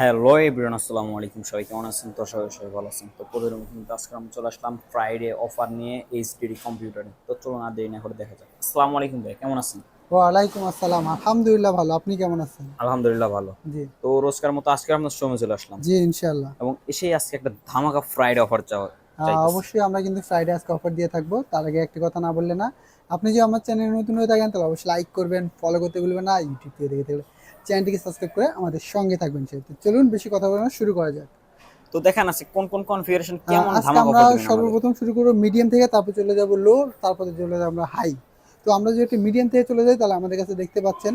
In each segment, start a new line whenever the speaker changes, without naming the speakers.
Hello everyone আসসালামু আলাইকুম। সবাই কেমন আছেন? তো সবাই সবাই ভালো আছেন। তো প্রতিদিন কিন্তু আজকে আমরা চলে আসলাম। ফ্রাইডে অফার নিয়ে এইচডিডি কম্পিউটারে তো চলুন আর দেরি না করে দেখা যাক। আসসালামু আলাইকুম ভাই কেমন আছেন?
ওয়ালাইকুম আসসালাম। আলহামদুলিল্লাহ ভালো। আপনি কেমন আছেন?
আলহামদুলিল্লাহ ভালো।
জি।
তো রোজকার মতো আজকে আমরা শোমে চলে আসলাম।
জি ইনশাআল্লাহ।
এবং এসেই আজকে একটা ধামাকা ফ্রাইডে অফার চাইতেছি।
অবশ্যই আমরা কিন্তু ফ্রাইডে আজকে অফার দিয়ে থাকব। তার আগে একটি কথা না বললে না। আপনি যদি আমার চ্যানেল নতুন হয়ে থাকেন তাহলে অবশ্যই লাইক করবেন ফলো করতে ভুলবেন না। ইউটিউব থেকে দেখে থাকলে চ্যানেলটিকে সাবস্ক্রাইব করে আমাদের সঙ্গে থাকবেন সেহেতু চলুন বেশি কথা বলে শুরু করা যাক।
তো দেখেন আছে কোন কোন কনফিগারেশন কেমন ধামাকা
আমরা। সর্বপ্রথম শুরু করব মিডিয়াম থেকে তারপর চলে যাব লো তারপরে চলে যাব আমরা হাই তো আমরা যদি মিডিয়াম থেকে চলে যাই তাহলে আমাদের কাছে দেখতে পাচ্ছেন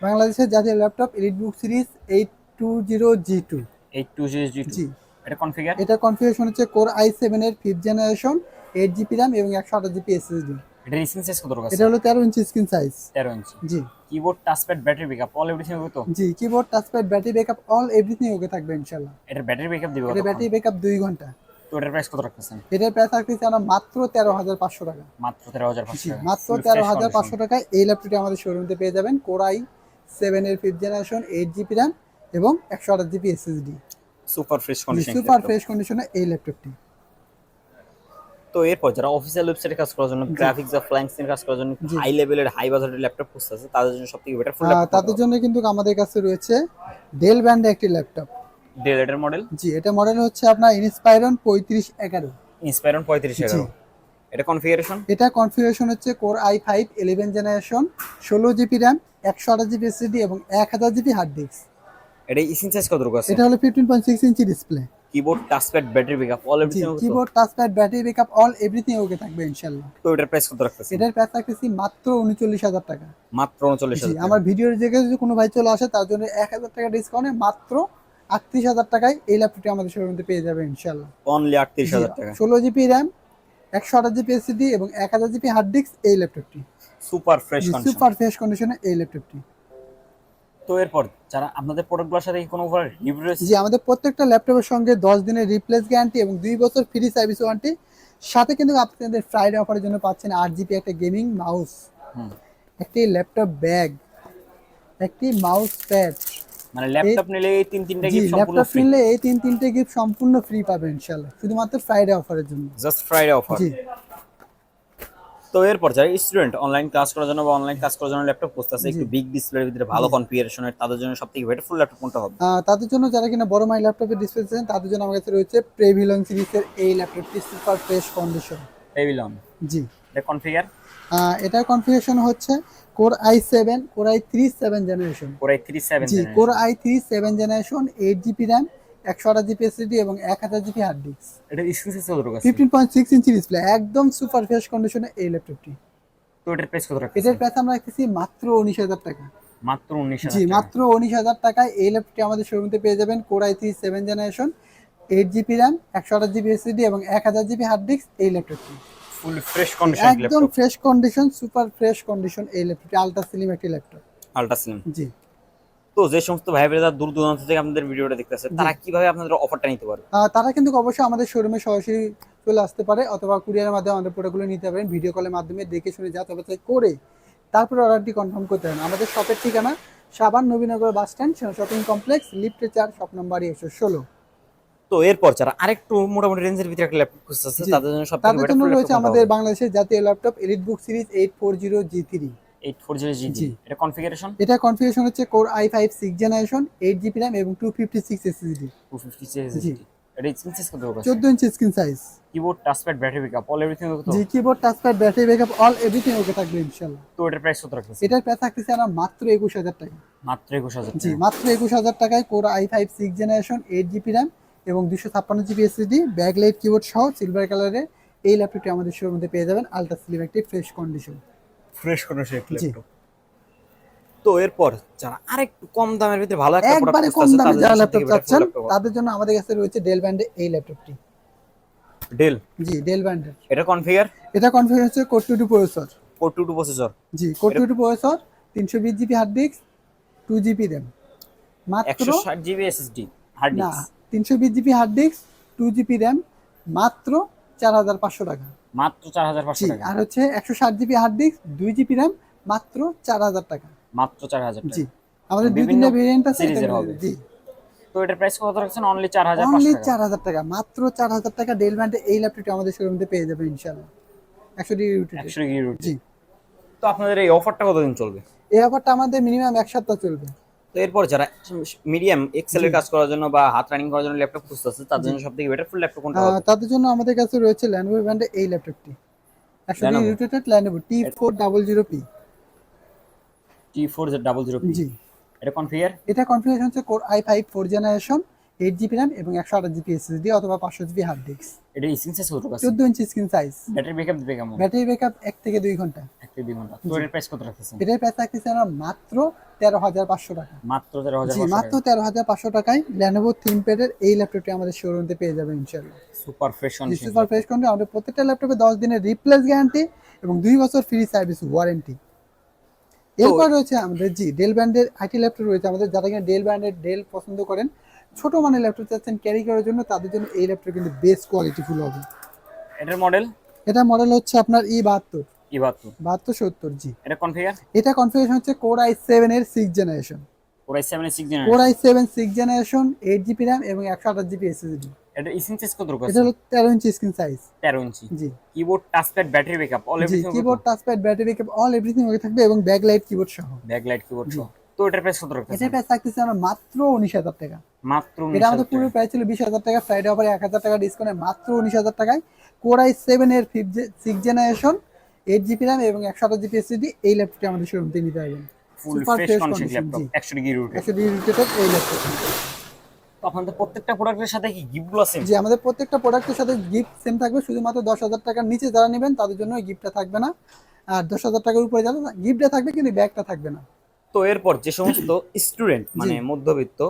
বাংলাদেশের জাতীয় laptop EliteBook series eight two zero G two
82GG2
জি।
এটা কনফিগার
এটা কনফিগারেশন হচ্ছে কোর আই সেভেন এর fifth generation eight GB RAM এবং একশো আঠাশ জিবি এসএসডি
এটা রিসেন্ট সাইজ কত
এটা হলো তেরো ইঞ্চি স্ক্রিন সাইজ
13 ইঞ্চি
জি।
Keyboard touchpad battery backup all everything হবে তো?
জি keyboard touchpad battery backup all everything okay থাকবে ইনশাআল্লাহ।
এটা ব্যাটারি ব্যাকআপ দিবে
এটা ব্যাটারি ব্যাকআপ দুই ঘণ্টা।
তো এটার প্রাইস কত রাখতেছেন?
এটার প্রাইস থাকতেছে আমরা মাত্র তেরো হাজার পাঁচশো টাকা।
মাত্র 13500
জি
টাকা।
মাত্র
Full
তেরো
fresh
হাজার
condition।
পাঁচশো টাকায় এই ল্যাপটপটি আমাদের শোরুমতে পেয়ে যাবেন। কোর আই সেভেন এর fifth generation eight GB RAM এবং একশো আঠাশ GB SSD
super fresh condition
super fresh কন্ডিশনে এই ল্যাপটপটি
তো এরপর যারা অফিসিয়াল ওয়েবসাইটে কাজ করার জন্য গ্রাফিক্স বা ফ্ল্যাঙ্কস এর কাজ করার জন্য হাই লেভেলের হাই বাজেটের ল্যাপটপ খুঁজতেছে তাদের জন্য সবথেকে বেটার ফুল
তাদের জন্য কিন্তু আমাদের কাছে রয়েছে ডেল ব্র্যান্ডের একটি ল্যাপটপ
ডেল এটার মডেল
জি এটা মডেল হচ্ছে আপনার ইনস্পাইরন পঁয়ত্রিশ এগারো।
ইন্সপায়রন 35 এগারো। এটা কনফিগারেশন
এটা কনফিগারেশন হচ্ছে core I five eleven generation ষোলো জিবি র্যাম একশো আঠাশ জিবি এসএসডি এবং এক হাজার জিবি হার্ড ডিস্ক
এটা ইসিন সাইজ কত রকম আছে?
এটা হলো fifteen point six inch display
keyboard touchpad battery backup all everything
keyboard touchpad battery backup all everything okay থাকবে ইনশাল্লাহ
তো এটার প্রাইস কত রাখতেছে
এটার প্রাইস রাখতেছি মাত্র উনচল্লিশ হাজার টাকা।
মাত্র 39000
জি
টাকা।
আমার ভিডিওর জায়গায় যদি কোনো ভাই চলে আসে তার জন্য এক হাজার টাকা ডিসকাউন্টে মাত্র আটত্রিশ হাজার টাকায় এই ল্যাপটপটি আমাদের শোরুমে পেয়ে যাবে ইনশাল্লাহ
অনলি 38000 টাকা।
ষোলো জিবি র্যাম একশো আঠাশ জিবি এসএসডি এবং এক হাজার জিবি হার্ড ডিস্ক এই ল্যাপটপটি
super fresh condition
super fresh কন্ডিশনে এই ল্যাপটপটি
তো এরপর যারা আপনাদের প্রোডাক্টগুলোর সাথে কোনো রিভিউ রয়েছে?
জি আমাদের প্রত্যেকটা ল্যাপটপের সঙ্গে দশ দিনের রিপ্লেস গ্যারান্টি এবং দুই বছর ফ্রি সার্ভিস ওয়ারেন্টি সাথে কিন্তু আপনাদের ফ্রাইডে অফারের জন্য পাচ্ছেন আট জিবি একটা গেমিং মাউস
হুম।
একটি ল্যাপটপ ব্যাগ একটি মাউস প্যাড
মানে ল্যাপটপ নিলে এই তিন তিনটা গিফট সম্পূর্ণ
ল্যাপটপ
ফ্রি
কিনলে এই তিন তিনটে গিফট সম্পূর্ণ ফ্রি পাবেন ইনশাল্লাহ শুধুমাত্র ফ্রাইডে অফারের জন্য।
জাস্ট ফ্রাইডে অফার তো এরপর যারা স্টুডেন্ট অনলাইন ক্লাস করার জন্য বা অনলাইন ক্লাস করার জন্য ল্যাপটপ খুঁজতেছে একটু বিগ ডিসপ্লের ভিতরে ভালো কনফিগারেশনের তাদের জন্য সবথেকে বেটার ফুল ল্যাপটপ কোনটা হবে?
তাদের জন্য যারা কিনা বড় মাই ল্যাপটপের ডিসপ্লে চান তাদের জন্য আমার কাছে রয়েছে প্রেভিলন সিরিজের এই ল্যাপটপটি সুপার ফ্রেশ কন্ডিশন
পেভিলন
জি।
এটা কনফিগার
এটার কনফিগারেশন হচ্ছে core I seven core I three seven generation
core I three seven
G core I three seven generation eight GB RAM একশো আঠাশ জিবি এসএসডি এবং এক হাজার জিবি হার্ড ডিস্ক
এটা স্ক্রিন সাইজ কত রকম
fifteen point six inch display একদম super fresh কন্ডিশনে এই ল্যাপটপটি
তো এটার প্রাইস কত রাখা
এটার প্রাইস আমরা রাখতেছি মাত্র উনিশ হাজার টাকা।
মাত্র উনিশ
জি মাত্র উনিশ হাজার টাকায় এই ল্যাপটপটি আমাদের শোরুমে পেয়ে যাবেন core I three seven generation eight GB RAM একশো আঠাশ জিবি এসএসডি এবং এক হাজার জিবি হার্ড ডিস্ক এই ল্যাপটপটি
ফুল ফ্রেশ কন্ডিশন
একদম fresh condition super fresh condition এই ল্যাপটপটি আলট্রা স্লিম একটি ল্যাপটপ
আলট্রা স্লিম
জি।
তো যে সমস্ত ভাই বোনেরা দূর দূরান্ত থেকে আপনাদের ভিডিওটা দেখতেছে তারা কীভাবে আপনাদের অফারটা নিতে পারবে?
তারা কিন্তু অবশ্যই আমাদের শোরুমে সরাসরি চলে আসতে পারে অথবা কুরিয়ারের মাধ্যমে আমাদের প্রোডাক্টগুলো নিতে পারেন ভিডিও কলের মাধ্যমে দেখে শুনে যা তবে তাই করে তারপরে অর্ডারটি কনফার্ম করতে পারেন আমাদের শপের ঠিকানা সাবান Nabinagar bus stand shopping complex লিফটে চার শপ নাম্বার একশো ষোলো।
তো এরপর যারা আরেকটু মোটামুটি রেঞ্জের ভিতরে একটা ল্যাপটপ খুঁজতেছে। তাদের জন্য সবথেকে
তাদের জন্য রয়েছে আমাদের বাংলাদেশের জাতীয় laptop EliteBook series eight four zero G three
এটা কনফিগারেশন
এটা কনফিগারেশন হচ্ছে কোর জেনারেশন জিবি এবং।
এটা স্ক্রিন সাইজ কত
inch screen size
keyboard touchpad battery backup all everything কত
জি keyboard touchpad battery backup all everything okay থাকবে ইনশাল্লাহ।
তো এটার প্রাইস কত রাখতেছে
এটার প্রাইস থাকতেছে আমরা মাত্র টাকা। জি মাত্র একুশ হাজার টাকায় core I five six generation GB এবং দুশো ছাপ্পান্ন জিবি এসএসডি ব্যাকলাইট কিবোর্ড সহ সিলভার এই ল্যাপটপটি আমাদের শোর মধ্যে পেয়ে যাবেন আলট্রা স্লিম একটি ফ্রেশ কন্ডিশন
ফ্রেশ কন্ডিশন
জি।
ল্যাপটপ তো এরপর যারা আরেকটু কম দামের ভিতরে ভালো একটা
একবারে কম দামে যারা ল্যাপটপ চাচ্ছেন তাদের জন্য আমাদের কাছে রয়েছে ডেল ব্র্যান্ডের এই ল্যাপটপটি
ডেল
জি ডেল ব্র্যান্ডের
এটা কনফিগার
এটা কনফিগার হচ্ছে core two two processor
four two two processor
জি কোর টু টু প্রসেসর তিনশো বিশ GB hard disk two GB RAM মাত্র
একশো ষাট জিবি এসএসডি হার্ড ডিস্ক
তিনশো বিশ GB hard disk two GB RAM মাত্র চার হাজার পাঁচশো টাকা।
মাত্র চার হাজার পাঁচশো টাকা।
আর হচ্ছে একশো ষাট জিবি হার্ড ডিস্ক দুই জিবি র্যাম মাত্র চার হাজার টাকা।
মাত্র চার হাজার
জি আমাদের দুই তিনটা ভেরিয়েন্ট আছে। জি।
তো এটার প্রাইস কত রাখছেন? অনলি চার হাজার
অনলি চার হাজার টাকা মাত্র চার হাজার টাকা। ডেল ব্র্যান্ডে এই ল্যাপটপটি আমাদের শোরুমে পেয়ে যাবে ইনশাল্লাহ একশো ডিগ্রি রোটেটেড
একশো ডিগ্রি রুট
জি।
তো আপনাদের এই অফারটা কতদিন চলবে?
এই অফারটা আমাদের মিনিমাম এক সপ্তাহ চলবে।
তো এরপর যারা মিডিয়াম এক্সেলের কাজ করার জন্য বা হাত রানিং করার জন্য ল্যাপটপ খুঁজতেছে তাদের জন্য সবথেকে বেটার ফুল ল্যাপটপ কোনটা হবে?
তাদের জন্য আমাদের কাছে রয়েছে ল্যানোভো ব্র্যান্ডের এই ল্যাপটপটি
আসলে?
Rotated Lenovo T four double zero P
T four Z double zero
জি।
এটা কনফিগার
এটা কনফিগারেশন হচ্ছে core I five four generation eight GB RAM এবং একশো আঠাশ জিবি এসএসডি অথবা পাঁচশো জিবি হার্ড ডিস্ক
এটা স্ক্রিন সাইজ কত আছে?
চোদ্দ inch screen size
battery backup দিবে কেমন
ব্যাটারি ব্যাকআপ এক থেকে দুই ঘণ্টা।
এক থেকে দুই ঘণ্টা। তো এটার প্রাইস কত রাখতেছেন?
এটার প্রাইস আমার মাত্র তেরো হাজার পাঁচশো টাকা।
মাত্র তেরো হাজার
জি মাত্র তেরো হাজার পাঁচশো টাকায় ল্যানোভো থিম প্যাডের এই ল্যাপটপটি আমাদের শোরুমে পেয়ে যাবে ইনশাল্লাহ
super fresh condition
super fresh condition আমাদের প্রত্যেকটা ল্যাপটপে দশ দিনের রিপ্লেস গ্যারান্টি এবং দুই বছর ফ্রি সার্ভিস ওয়ারেন্টি এরপর রয়েছে আমাদের জি ডেল ব্র্যান্ডের আইটি ল্যাপটপ রয়েছে আমাদের। যারা কিনা ডেল ব্র্যান্ডের ডেল পছন্দ করেন ছোট মানের ল্যাপটপ চাচ্ছেন ক্যারি করার জন্য তাদের জন্য এই ল্যাপটপ কিন্তু বেস্ট কোয়ালিটি ফুল হবে।
এটার মডেল
এটা মডেল হচ্ছে আপনার ই বাহাত্তর।
ই বাহাত্তর।
বাহাত্তর সত্তর জি।
এটা কনফিগার
এটা কনফিগারেশন হচ্ছে কোর আই সেভেন এর সিক্স জেনারেশন
ওরাই seven six
core I seven six generation eight GB RAM এবং একশো আঠাশ জিবি এসএসডি
এটা স্ক্রিন সাইজ কত
এটা
আছে?
হলো তেরো ইঞ্চি স্ক্রিন সাইজ
তেরো ইঞ্চি
জি।
Keyboard touchpad battery backup all everything
keyboard touchpad battery backup all everything okay থাকবে এবং ব্যাকলাইট কিবোর্ড সহ।
ব্যাকলাইট কিবোর্ড সহ। তো এটার প্রাইস কত
এটার প্রাইস থাকতেছে আমার মাত্র উনিশ হাজার টাকা।
মাত্র
এটা আমাদের পুরো প্রাইস ছিল বিশ হাজার টাকা ফ্রাইডে অফারে টাকা ডিসকাউন্টে মাত্র উনিশ হাজার টাকায়। কোর এর fifth six generation eight GB এবং একশো আঠাশ জিবি এসএসডি এই ল্যাপটপটি আমাদের শোরুম থেকে নিতে পারবেন
full fresh condition laptop 100 degree root
একশো ডিগ্রি রোটেটেড এই ল্যাপটপ
আপনাদের প্রত্যেকটা প্রোডাক্টের সাথে কি গিফটগুলো আছে
জি আমাদের প্রত্যেকটা প্রোডাক্টের সাথে গিফট সেম থাকবে শুধুমাত্র দশ হাজার টাকার নিচে যারা নেবেন তাদের জন্য গিফটটা থাকবে না। আর দশ হাজার টাকার উপরে যারা গিফটটা থাকবে কিন্তু ব্যাগটা থাকবে না।
তো এরপর যে সমস্ত স্টুডেন্ট মানে মধ্যবিত্ত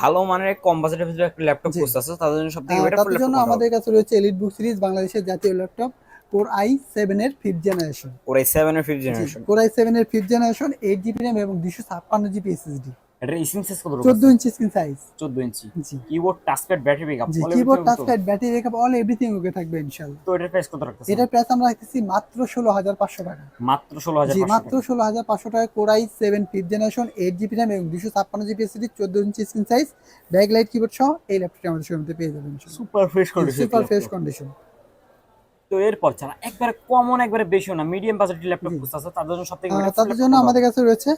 ভালো মানের কম বাজেটের ভিতরে একটা ল্যাপটপ
খুঁজতে
আছে তাদের জন্য সবথেকে বেটার
তাদের জন্য আমাদের কাছে রয়েছে এলিট বুক সিরিজ বাংলাদেশের জাতীয় ল্যাপটপ কোর আই সেভেন এর ফিফথ জেনারেশন
কোর আই 7 এর 5th generation
core I seven এর fifth generation eight GB RAM এবং দুশো ছাপ্পান্ন জিবি এসএসডি
এটা স্ক্রিন সাইজ কত
চোদ্দ inch screen size
14 inch keyboard touchpad battery backup
জি keyboard touchpad battery backup all everything okay থাকবে ইনশাআল্লাহ।
তো এটার প্রাইস কত রাখতেছেন?
এটার প্রাইস আমরা রাখতেছি মাত্র ষোলো হাজার পাঁচশো টাকা।
মাত্র 16500
জি মাত্র ষোলো হাজার পাঁচশো টাকা core I seven fifth generation eight GB RAM এবং দুশো ছাপ্পান্ন জিবি এসএসডি চোদ্দ inch screen size backlight keyboard সহ এই ল্যাপটপটি আমাদের শোরুমে পেয়ে যাবেন
super fresh condition
super fresh condition
তো এরপর যারা একবারে কমন একবারে বেশি না মিডিয়াম বাজেটের ল্যাপটপ খুঁজতেছে তাদের জন্য সবথেকে
তাদের জন্য আমাদের কাছে রয়েছে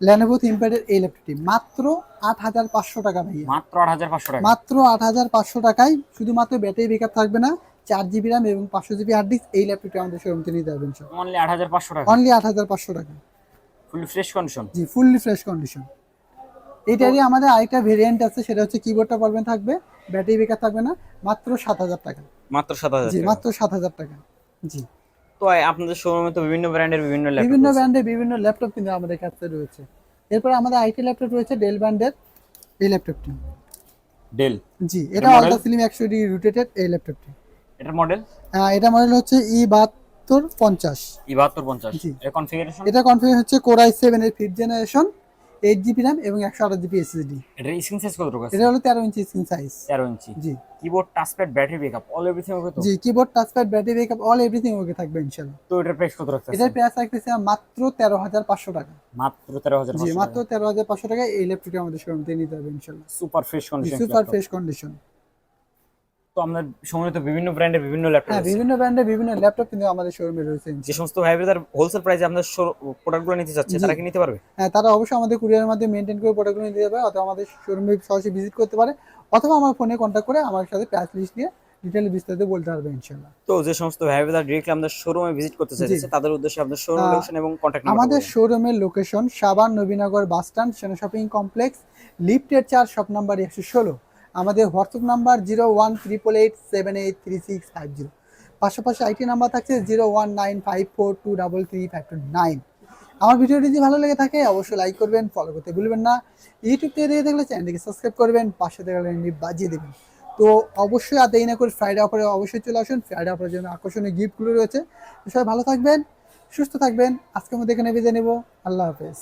ল্যানোভো থিমপ্যাডের এই ল্যাপটপটি মাত্র আট হাজার পাঁচশো টাকা ভাইয়া।
মাত্র 8500 টাকা।
মাত্র আট হাজার পাঁচশো টাকায় শুধুমাত্র ব্যাটারি ব্যাকআপ থাকবে না চার জিবি র্যাম এবং পাঁচশো জিবি হার্ড ডিস্ক এই ল্যাপটপটি আমাদের শোরুম থেকে নিতে পারবেন
অনলি 8500 টাকা।
অনলি আট হাজার পাঁচশো টাকা।
ফুল ফ্রেশ কন্ডিশন
জি ফুললি ফ্রেশ কন্ডিশন এইটারই আমাদের আরেকটা ভেরিয়েন্ট আছে সেটা হচ্ছে কিবোর্ডটা পারবেন থাকবে ব্যাটারি ব্যাকআপ থাকবে না মাত্র সাত হাজার টাকা।
মাত্র 7000
জি মাত্র সাত হাজার টাকা। জি।
তো আপনাদের শোরুমে তো বিভিন্ন ব্র্যান্ডের বিভিন্ন ল্যাপটপ
বিভিন্ন ব্র্যান্ডের বিভিন্ন ল্যাপটপ কিন্তু আমাদের কাছে রয়েছে। এরপর আমাদের আইটি ল্যাপটপ রয়েছে ডেল ব্র্যান্ডের এই ল্যাপটপটি
ডেল
জি এটা? আলট্রা স্লিম একশো ডি রোটেটেড এই ল্যাপটপটি
এটার মডেল
এটা মডেল হচ্ছে ই বাহাত্তর পঞ্চাশ।
ই 7250
জি।
এর কনফিগারেশন
এটা কনফিগারেশন হচ্ছে কোরাই সেভেন এর 5th generation eight GB RAM এবং একশো আঠাশ জিবি এসএসডি
এটা স্ক্রিন সাইজ কত রকম
এটা হলো তেরো ইঞ্চি স্ক্রিন সাইজ
13 ইঞ্চি
জি।
Keyboard touchpad battery backup all everything okay
জি keyboard touchpad battery backup all everything okay থাকবে ইনশাআল্লাহ
তো এটার প্রাইস কত রাখতেছেন?
এটার প্রাইস রাখতেছে মাত্র তেরো হাজার পাঁচশো টাকা।
মাত্র 13500
জি মাত্র তেরো হাজার পাঁচশো টাকায় এই ল্যাপটপটি আমাদের শোরুম থেকে নিতে হবে ইনশাআল্লাহ
super fresh condition
super fresh condition
তো আমরা সময় তো বিভিন্ন ব্র্যান্ডের বিভিন্ন ল্যাপটপ
হ্যাঁ বিভিন্ন ব্র্যান্ডের বিভিন্ন ল্যাপটপ কিন্তু আমাদের শোরুমে রয়েছে
যে সমস্ত ভাই ব্রাদার হোলসেল প্রাইসে আপনাদের প্রোডাক্টগুলো নিতে চাচ্ছে তারা কি নিতে পারবে?
হ্যাঁ তারা অবশ্যই আমাদের কুরিয়ারের মাধ্যমে মেনটেন করে প্রোডাক্টগুলো নিতে যাবে অথবা আমাদের শোরুমে সরাসরি ভিজিট করতে পারে অথবা আমার ফোনে কন্ট্যাক্ট করে আমার সাথে প্রাইস লিস্ট দিয়ে ডিটেল বিস্তারিত বলতে পারবে ইনশাআল্লাহ।
তো যে সমস্ত ভাই ব্রাদার ডিরেক্টলি আমাদের শোরুমে ভিজিট করতে চাইছে তাদের উদ্দেশ্যে আপনাদের শোরুম লোকেশন এবং কন্ট্যাক্ট নাম্বার
আমাদের শোরুমের লোকেশন সাবান Nabinagar bus stand Sena shopping complex লিফটের চার শপ নাম্বার একশো ষোলো। আমাদের WhatsApp number zero one triple eight seven eight three six five zero. পাশাপাশি আইটি নাম্বার থাকছে zero one nine five four two double three five two nine. আমার ভিডিওটি যদি ভালো লেগে থাকে, অবশ্যই লাইক করবেন ফলো করতে ভুলবেন না। ইউটিউব থেকে দেখে দেখলে চ্যানেলটিকে সাবস্ক্রাইব করবেন, পাশে দেখলে বাজিয়ে দেবেন। তো অবশ্যই আর দেরি না করে ফ্রাইডে অফারে অবশ্যই চলে আসুন। ফ্রাইডে অফারের জন্য আকর্ষণীয় গিফটগুলো রয়েছে। সবাই ভালো থাকবেন, সুস্থ থাকবেন। আজকের মধ্যে এখানে বিদায় নেব। আল্লাহ হাফেজ।